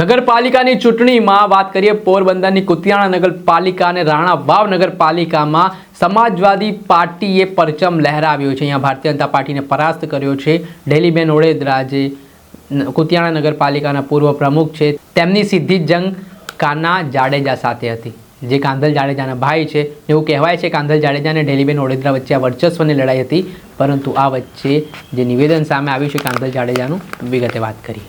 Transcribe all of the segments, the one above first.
નગરપાલિકાની ચૂંટણીમાં વાત કરીએ, પોરબંદરની કુતિયાણા નગરપાલિકા અને રાણા વાવ નગરપાલિકામાં સમાજવાદી પાર્ટીએ પરચમ લહેરાવ્યો છે. અહીંયા ભારતીય જનતા પાર્ટીને પરાસ્ત કર્યો છે. ડેલીબેન ઓળેદરા જે કુતિયાણા નગરપાલિકાના પૂર્વ પ્રમુખ છે, તેમની સીધી જંગ કાના જાડેજા સાથે હતી. જે કાંધલ જાડેજાના ભાઈ છે, એવું કહેવાય છે કાંધલ જાડેજા અને ડેલીબેન ઓળેદરા વચ્ચે આ વર્ચસ્વની લડાઈ હતી. પરંતુ આ વચ્ચે જે નિવેદન સામે આવ્યું છે કાંધલ જાડેજાનું, વિગતે વાત કરીએ.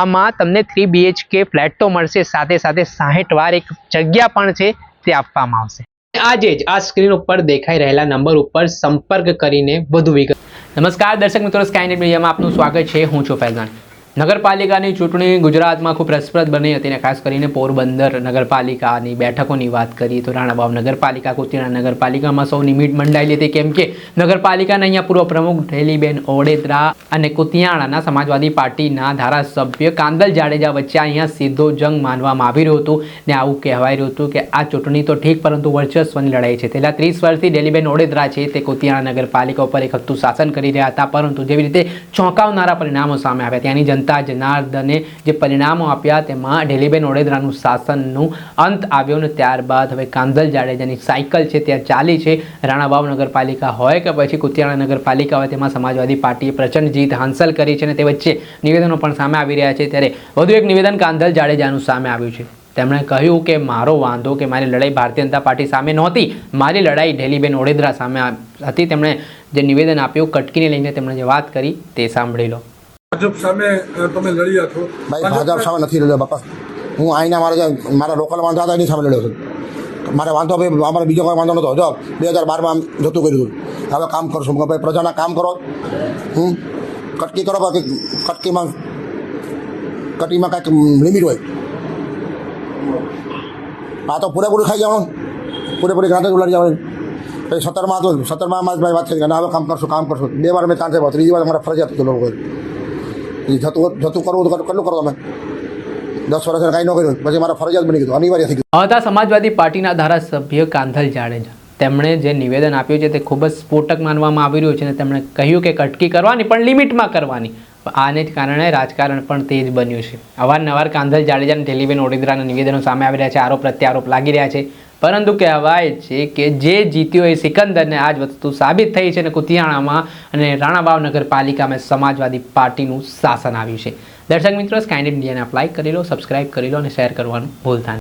આમાં તમને થ્રી બીએચકે ફ્લેટ તો મળશે, સાથે સાથે સાહીઠ વાર એક જગ્યા પણ છે, તે આપવામાં આવશે. આજે જ આ સ્ક્રીન ઉપર દેખાઈ રહેલા નંબર ઉપર સંપર્ક કરીને વધુ વિગત નમસ્કાર, દર્શક મિત્રો સ્કાયનેટ મીડિયામાં આપનું સ્વાગત છે, હું છું ફૈઝાન. નગરપાલિકાની ચૂંટણી ગુજરાતમાં ખૂબ રસપ્રદ બની હતી અને ખાસ કરીને પોરબંદર નગરપાલિકાની બેઠકોની વાત કરીએ તો રાણાબાવ નગરપાલિકા કુતિયાણા નગરપાલિકામાં સૌની મીટ મંડાયેલી હતી. કેમ કે નગરપાલિકાના અહીંયા પૂર્વ પ્રમુખ ઢેલીબેન ઓડેદરા અને કુતિયાણાના સમાજવાદી પાર્ટીના ધારાસભ્ય કાંદલ જાડેજા વચ્ચે અહીંયા સીધો જંગ માનવામાં આવી રહ્યું હતું ને આવું કહેવાય રહ્યું હતું કે આ ચૂંટણી તો ઠીક, પરંતુ વર્ચસ્વની લડાઈ છે. છેલ્લા ત્રીસ વર્ષથી ઢેલીબેન ઓડેદરા છે તે કુતિયાણા નગરપાલિકા ઉપર એક હત્તું શાસન કરી રહ્યા હતા, પરંતુ જેવી રીતે ચોંકાવનારા પરિણામો સામે આવ્યા, ત્યાંની જનતા જનાર્દને જે પરિણામો આપ્યા તેમાં ઢેલીબેન ઓડેદરાનું શાસનનું અંત આવ્યો ને ત્યારબાદ હવે કાંધલ જાડેજાની સાયકલ છે, ત્યાં ચાલી છે. રાણાવાવ નગરપાલિકા હોય કે પછી કુતિયાણા નગરપાલિકા હોય, તેમાં સમાજવાદી પાર્ટીએ પ્રચંડ જીત હાંસલ કરી છે અને તે વચ્ચે નિવેદનો પણ સામે આવી રહ્યા છે. ત્યારે વધુ એક નિવેદન કાંદલ જાડેજાનું સામે આવ્યું છે. તેમણે કહ્યું કે મારો વાંધો કે મારી લડાઈ ભારતીય જનતા પાર્ટી સામે નહોતી, મારી લડાઈ ઢેલીબેન ઓડેદરા સામે હતી. તેમણે જે નિવેદન આપ્યું કટકીને લઈને તેમણે જે વાત કરી તે સાંભળી લો. ભાજપ સામે તમે લડ્યા છો. ભાઈ, ભાજપ સામે નથી લડ્યો, બાપા. હું અહીંના મારા મારા લોકલ વાંધો હતા એની સામે લડ્યો છું. મારે વાંધો ભાઈ, અમારે બીજો કોઈ વાંધો નહોતો. જો, બે હજાર બારમાં જતું કર્યું હતું. હવે કામ કરશું. ભાઈ, પ્રજાના કામ કરો. હું કટકી કરો, બાકી કટકીમાં કટકીમાં કાંઈક લિમિટ હોય. આ તો પૂરેપૂરી ખાઈ જવાનું. પૂરેપૂરી ગાંઠે ઉલાડી જવાની. પછી સત્તરમાં તો સત્તરમાં જ ભાઈ વાત થઈ કે હવે કામ કરશું કામ કરશું. બે વાર મેં ચાન્સ આપ્યો. ત્રીજી વાર મારે ફરજિયાત હતું લોકો જતું જતું કરવું કેટલું કરો તમે? દસ વર્ષ કાંઈ ન કર્યું પછી મારા ફરજિયાત બની ગયું અનિવાર્ય થઈ ગયું. હતા સમાજવાદી પાર્ટીના ધારાસભ્ય કાંધલ જાડેજા, તેમણે જે નિવેદન આપ્યું છે તે ખૂબ જ સ્ફોટક માનવામાં આવી રહ્યું છે અને તેમણે કહ્યું કે કટકી કરવાની પણ લિમિટમાં કરવાની. આને જ કારણે રાજકારણ પણ તેજ બન્યું છે. અવારનવાર કાંધલ જાડેજા અને ટેલિબેન ઓડિદ્રાના નિવેદનો સામે આવી રહ્યા છે. આરોપ પ્રત્યારોપ લાગી રહ્યા છે. પરંતુ કહેવાય છે કે જે જીત્યો એ સિકંદરને આ જ વસ્તુ સાબિત થઈ છે અને કુતિયાણામાં અને રાણાવાવ નગરપાલિકામાં સમાજવાદી પાર્ટીનું શાસન આવ્યું છે. દર્શક મિત્રો સ્કાઇન ઇન્ડિયાને અપ્લાય કરી લો સબસ્ક્રાઇબ કરી લો અને શેર કરવાનું ભૂલતા